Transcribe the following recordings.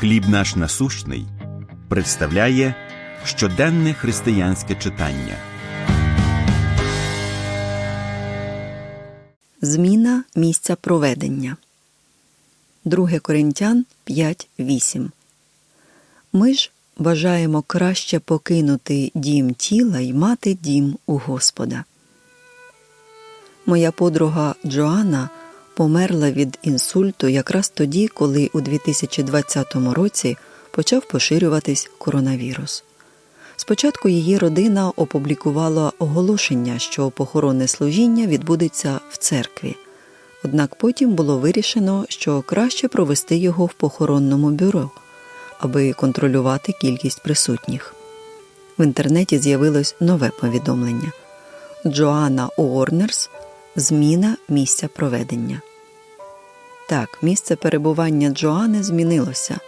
Хліб наш насущний представляє щоденне християнське читання. Зміна місця проведення. 2 Коринтян 5.8 Ми ж бажаємо краще покинути дім тіла й мати дім у Господа. Моя подруга Джоанна померла від інсульту якраз тоді, коли у 2020 році почав поширюватись коронавірус. Спочатку її родина опублікувала оголошення, що похоронне служіння відбудеться в церкві. Однак потім було вирішено, що краще провести його в похоронному бюро, аби контролювати кількість присутніх. В інтернеті з'явилось нове повідомлення: Джоанна Уорнерс Зміна місця проведення. Так, місце перебування Джоани змінилося.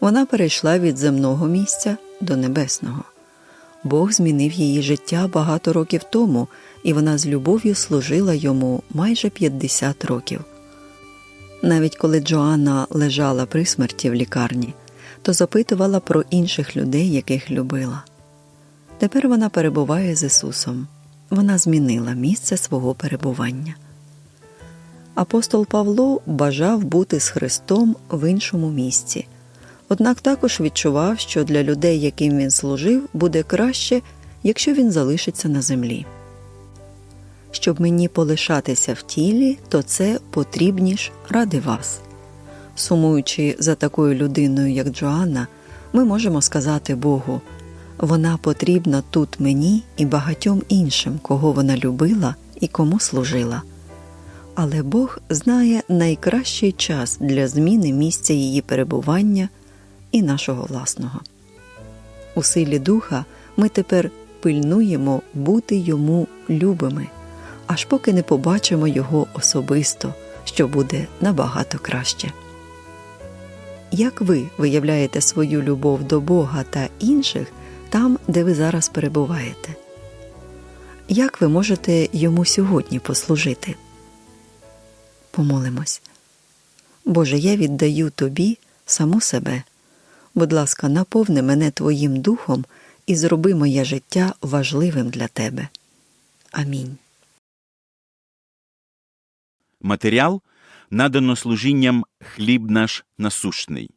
Вона перейшла від земного місця до небесного. Бог змінив її життя багато років тому, і вона з любов'ю служила йому майже 50 років. Навіть коли Джоанна лежала при смерті в лікарні, то запитувала про інших людей, яких любила. Тепер вона перебуває з Ісусом. Вона змінила місце свого перебування. Апостол Павло бажав бути з Христом в іншому місці, однак також відчував, що для людей, яким він служив, буде краще, якщо він залишиться на землі. Щоб мені полишатися в тілі, то це потрібніш ради вас. Сумуючи за такою людиною, як Джоанна, ми можемо сказати Богу вона потрібна тут мені і багатьом іншим, кого вона любила і кому служила. Але Бог знає найкращий час для зміни місця її перебування і нашого власного. У силі духа ми тепер пильнуємо бути йому любими, аж поки не побачимо його особисто, що буде набагато краще. Як ви виявляєте свою любов до Бога та інших там, де ви зараз перебуваєте? Як ви можете йому сьогодні послужити? Помолимось. Боже, я віддаю Тобі саму себе. Будь ласка, наповни мене Твоїм духом і зроби моє життя важливим для Тебе. Амінь. Матеріал надано служінням Хліб наш насущний.